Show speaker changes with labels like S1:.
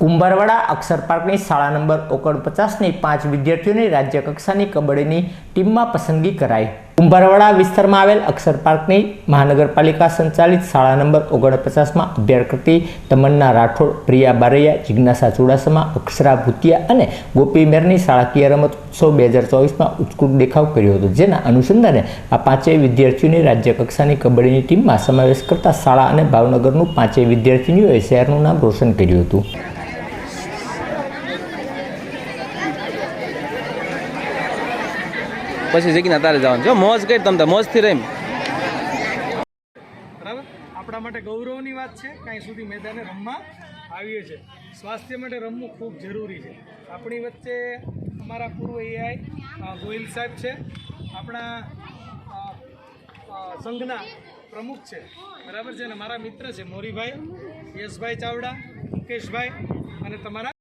S1: કુંભારવાડા અક્ષર પાર્કની શાળા નંબર ઓગણપચાસની પાંચ વિદ્યાર્થીઓની રાજ્ય કક્ષાની કબડ્ડીની ટીમમાં પસંદગી કરાઈ. કુંભારવાડા વિસ્તારમાં આવેલ અક્ષર પાર્કની મહાનગરપાલિકા સંચાલિત શાળા નંબર ઓગણપચાસમાં અભ્યાસ કરતી તમન્ના રાઠોડ, પ્રિયા બારૈયા, જિજ્ઞાસા ચુડાસમા, અક્ષરા ભૂતિયા અને ગોપી મેરની શાળાકીય રમત ઉત્સવ બે હજાર ચોવીસમાં ઉત્કૃષ્ટ દેખાવ કર્યો હતો. જેના અનુસંધાને આ પાંચેય વિદ્યાર્થીઓની રાજ્ય કક્ષાની કબડ્ડીની ટીમમાં સમાવેશ કરતા શાળા અને ભાવનગરનું પાંચેય વિદ્યાર્થીનીઓએ શહેરનું નામ રોશન કર્યું હતું.
S2: પછી જગ્યા તારે જવાનું જો મોજ કરી તમે મોજથી રહીમ
S3: બરાબર? આપણા માટે ગૌરવની વાત છે. કાંઈ સુધી મેદાને રમવા આવીએ છીએ. સ્વાસ્થ્ય માટે રમવું ખૂબ જરૂરી છે. આપણી વચ્ચે અમારા પૂર્વ એઆઈ ગોહિલ સાહેબ છે. આપણા સંઘના પ્રમુખ છે. બરાબર છે? અને મારા મિત્ર છે મોરીભાઈ, યશભાઈ ચાવડા, મુકેશભાઈ અને તમારા